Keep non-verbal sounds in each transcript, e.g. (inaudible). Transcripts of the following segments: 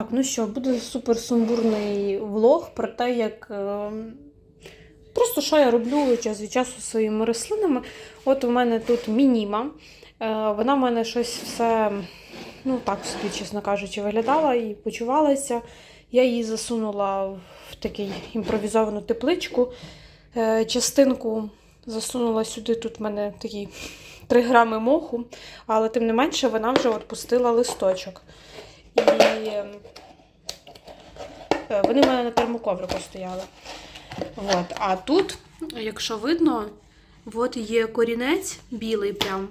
Так, ну що, буде супер сумбурний влог про те, як е, просто що я роблю час від часу своїми рослинами. От у мене тут мініма. Е, вона в мене щось все, ну так собі, чесно кажучи, виглядала і почувалася. Я її засунула в такий імпровізовану тепличку. Е, частинку засунула сюди. Тут в мене такі 3 грами моху, але тим не менше вона вже пустила листочок. І вони в мене на термоковрику стояли. От. А тут, якщо видно, от є корінець білий прям.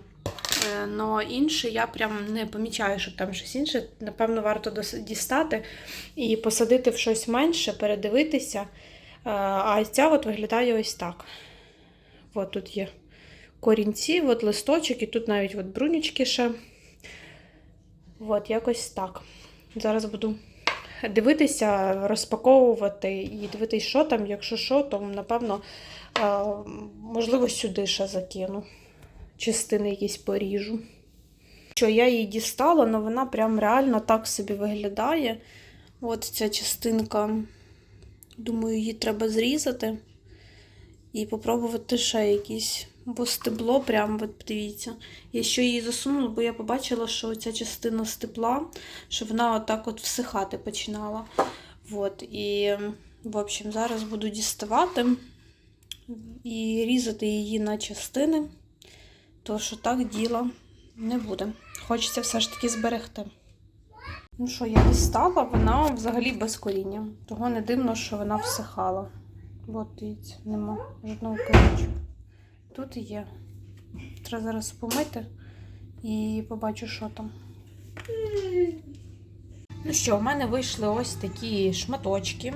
Е, Но інший я прям не помічаю, що там щось інше. Напевно, варто дістати і посадити в щось менше, передивитися. Е, А ця от виглядає ось так. От тут є корінці, от листочок, і тут навіть от брунючки ще. От, якось так. Зараз буду дивитися, розпаковувати і дивитися, що там. Якщо що, то напевно, е, можливо, сюди ще закину. Частини якісь поріжу. Що я її дістала, але вона прям реально так собі виглядає. От ця частинка. Думаю, її треба зрізати і попробувати ще якісь. Бо стебло, прям, от подивіться. Я ще її засунула, бо я побачила, що ця частина стебла, що вона отак от всихати починала. От, і, в общем, зараз буду діставати і різати її на частини, то що так діла не буде. Хочеться все ж таки зберегти. Ну що, я дістала, вона взагалі без коріння. Того не дивно, що вона всихала. От, дивіться, нема жодного корінчика. Тут є. Треба зараз помити і побачу, що там. Ну що, в мене вийшли ось такі шматочки.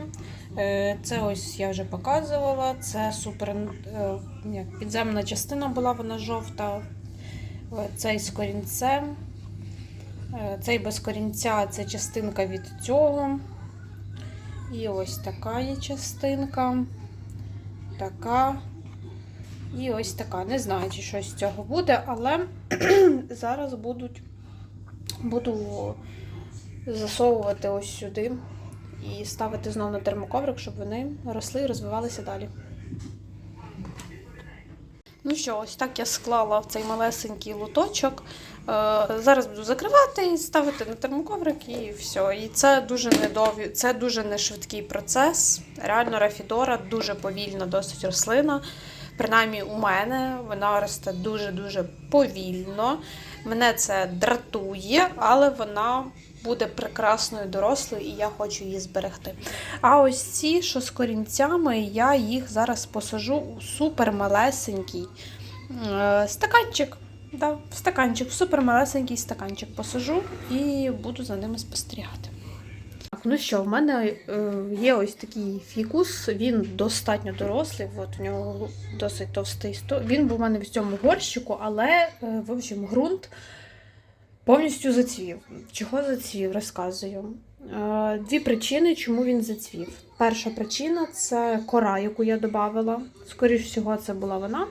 Е, Це ось я вже показувала. Це супер е, як підземна частина була, вона жовта. Е, Цей з корінцем. Цей без корінця це частинка від цього. І ось така є частинка. Така. І ось така. Не знаю, чи щось з цього буде, але (clears throat) зараз будуть, буду засовувати ось сюди і ставити знову на термоковрик, щоб вони росли і розвивалися далі. Ну що, ось так я склала в цей малесенький лоточок. Е, Зараз буду закривати і ставити на термоковрик і все. І це дуже недовгі, це дуже не швидкий процес. Реально Рафідора дуже повільна, досить рослина. Принаймні у мене вона росте дуже-дуже повільно. Мене це дратує, але вона буде прекрасною дорослою, і я хочу її зберегти. А ось ці, що з корінцями, я їх зараз посажу у супермалесенький е, стаканчик. Да, в стаканчик, в супермалесенький стаканчик посажу і буду за ними спостерігати. Так, ну що, в мене е, є ось такий фікус, він достатньо дорослий, от у нього досить товстий. Він був у мене в цьому горщику, але е, в общем, ґрунт повністю зацвів. Чого зацвів, розказую. Е, Дві причини, чому він зацвів. Перша причина це кора, яку я додавала. Скоріше всього, це була вона.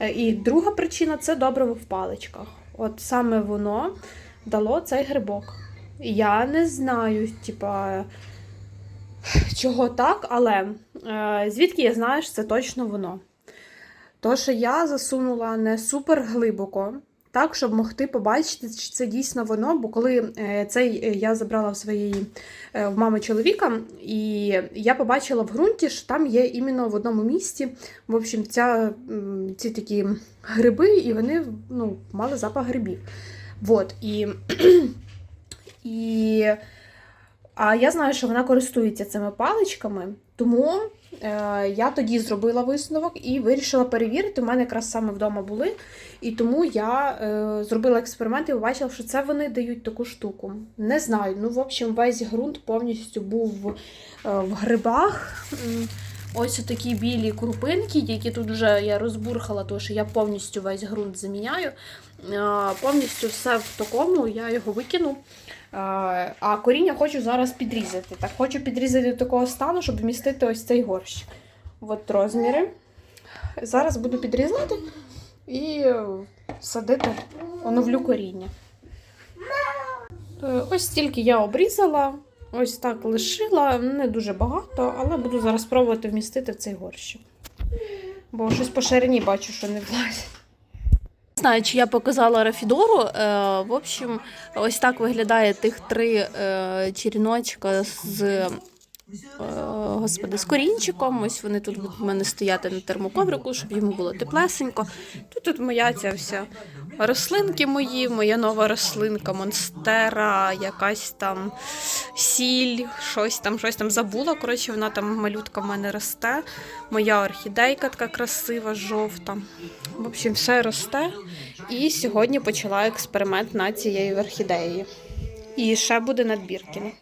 Е, І друга причина це добриво в паличках. От саме воно дало цей грибок. Я не знаю, типа, чого так, але е, звідки я знаю, що це точно воно. То, що я засунула не супер глибоко, так, щоб могти побачити, чи це дійсно воно. Бо коли е, цей е, я забрала в своєї е, в мами чоловіка, і я побачила в ґрунті, що там є іменно в одному місці. В общем, ця, ці такі гриби, і вони ну, мали запах грибів. Вот, і, (clears throat) і, а я знаю, що вона користується цими паличками, тому я тоді зробила висновок і вирішила перевірити. У мене якраз саме вдома були. І тому я е, зробила експеримент і побачила, що це вони дають таку штуку. Не знаю. Ну, в общем, весь ґрунт повністю був в, е, грибах. Ось такі білі крупинки, які тут вже я розбурхала, тому що я повністю весь ґрунт заміняю. Повністю все в такому, я його викину. А коріння хочу зараз підрізати. Так, хочу підрізати до такого стану, щоб вмістити ось цей горщик. От розміри. Зараз буду підрізати і садити, оновлю коріння. Е, Ось стільки я обрізала. Ось так лишила, не дуже багато, але буду зараз пробувати вмістити в цей горщик. Бо щось по ширині бачу, що не влазить. Знаю, чи я показала Рафідору. Е, в общем, ось так виглядає тих три е, черіночка з, е, господи, з корінчиком. Ось вони тут будуть в мене стояти на термоковрику, щоб йому було теплесенько. Тут, тут моя ця вся рослинки мої, моя нова рослинка, монстера, якась там сіль, щось там, щось там забула. Коротше, вона там малютка в мене росте. Моя орхідейка така красива, жовта. В общем, все росте. І сьогодні почала експеримент над цією орхідеєю. І ще буде надбірки.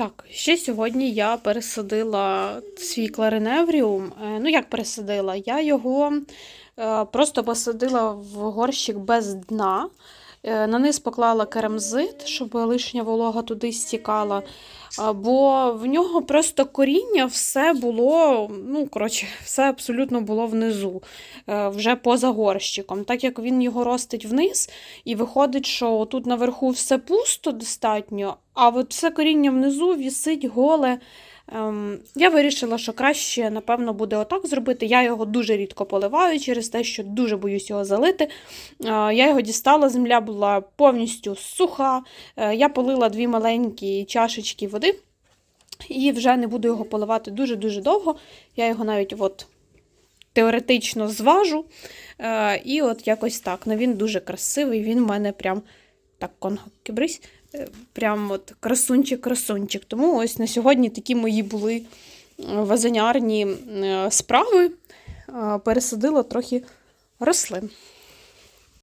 Так, ще сьогодні я пересадила свій клариневріум. Е, Ну, як пересадила? Я його е, просто посадила в горщик без дна. Е, На низ поклала керамзит, щоб лишня волога туди стікала. Бо в нього просто коріння все було, ну, коротше, все абсолютно було внизу, вже поза горщиком. Так як він його ростить вниз, і виходить, що тут наверху все пусто достатньо, а от все коріння внизу вісить голе. Ем, я вирішила, що краще, напевно, буде отак зробити. Я його дуже рідко поливаю через те, що дуже боюсь його залити. Е, Я його дістала, земля була повністю суха. Е, Я полила дві маленькі чашечки води і вже не буду його поливати дуже-дуже довго. Я його навіть от теоретично зважу. Е, І от якось так. Ну, він дуже красивий, він в мене прям так, конго, кибрись, е, прям от красунчик-красунчик. Тому ось на сьогодні такі мої були вазенярні вазонярні е, справи. Е, Пересадила трохи рослин.